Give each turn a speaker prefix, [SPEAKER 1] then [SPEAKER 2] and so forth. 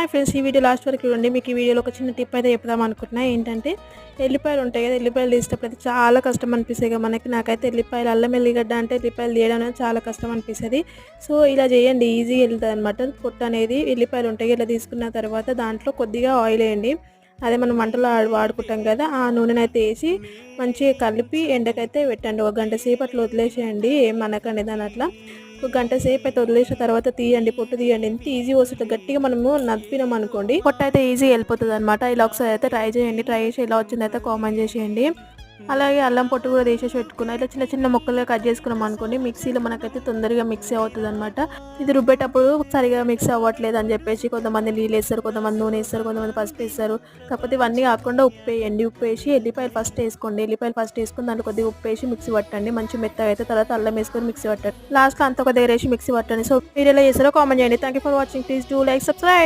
[SPEAKER 1] Hi friends ఈ video last వరకు ఉండి మీకు ఈ వీడియోలో ఒక చిన్న టిప్ అయితే చెప్దాం అనుకుంటున్నా. ఏంటంటే ఎల్లిపాయలు ఉంటాయి కదా ఎల్లిపాయలు తీసేటప్పుడు అయితే చాలా కష్టం అనిపిస్తాయి కదా మనకి. నాకైతే ఎల్లిపాయలు అల్లం ఎల్లిగడ్డ అంటే ఎల్లిపాయలు తీయడం అనేది చాలా కష్టం అనిపిస్తుంది. సో ఇలా చేయండి ఈజీగా వెళ్తుంది అనమాట పొట్టు అనేది ఎల్లిపాయలు ఉంటాయి ఇలా తీసుకున్న తర్వాత దాంట్లో కొద్దిగా ఆయిల్ వేయండి. అదే మనం వంటలో వాడుకుంటాం కదా ఆ నూనెని అయితే వేసి మంచిగా కలిపి ఎండకైతే పెట్టండి. ఒక గంట సేపు అట్లా వదిలేసేయండి ఏం అనకండి దాని అట్లా. ఒక గంట సేపు అయితే వదిలేసిన తర్వాత తీయండి పొట్టు తీయండి. ఎంత ఈజీ వస్తుంది. గట్టిగా మనము నదిపినాం అనుకోండి పొట్టు అయితే ఈజీ వెళ్ళిపోతుంది అనమాట ఇలా ఒకసారి అయితే ట్రై చేయండి ట్రై చేసి ఇలా వచ్చింది అయితే కామెంట్ చేసేయండి. అలాగే అల్లం పొట్టు కూడా తీసేసి పెట్టుకున్నా. ఇట్లా చిన్న చిన్న ముక్కలుగా కట్ చేసుకున్నాం అనుకోండి మిక్సీలో మనకైతే తొందరగా మిక్సీ అవుతుంది అనమాట ఇది రుబ్బేటప్పుడు సరిగా మిక్స్ అవ్వట్లేదు అని చెప్పేసి కొంతమంది నీళ్ళు వేస్తారు కొంతమంది నూనె వేస్తారు కొంతమంది పసుపు వేస్తారు. కాకపోతే ఇవన్నీ కాకుండా ఉప్పు వేయండి. ఉప్పు వేసి ఎల్లిపాయలు ఫస్ట్ వేసుకోండి. ఎల్లిపాయలు ఫస్ట్ వేసుకుని దాంట్లో కొద్దిగా ఉప్పు వేసి మిక్సీ పట్టండి. మంచి మెత్తగా అయితే తర్వాత అల్లం వేసుకొని మిక్సీ పట్టండి. లాస్ట్లో అంత ఒక దగ్గర వేసి మిక్సీ పట్టండి. సో మీరు ఎలా చేస్తారో కామెంట్ చేయండి. Thank you for watching please do like subscribe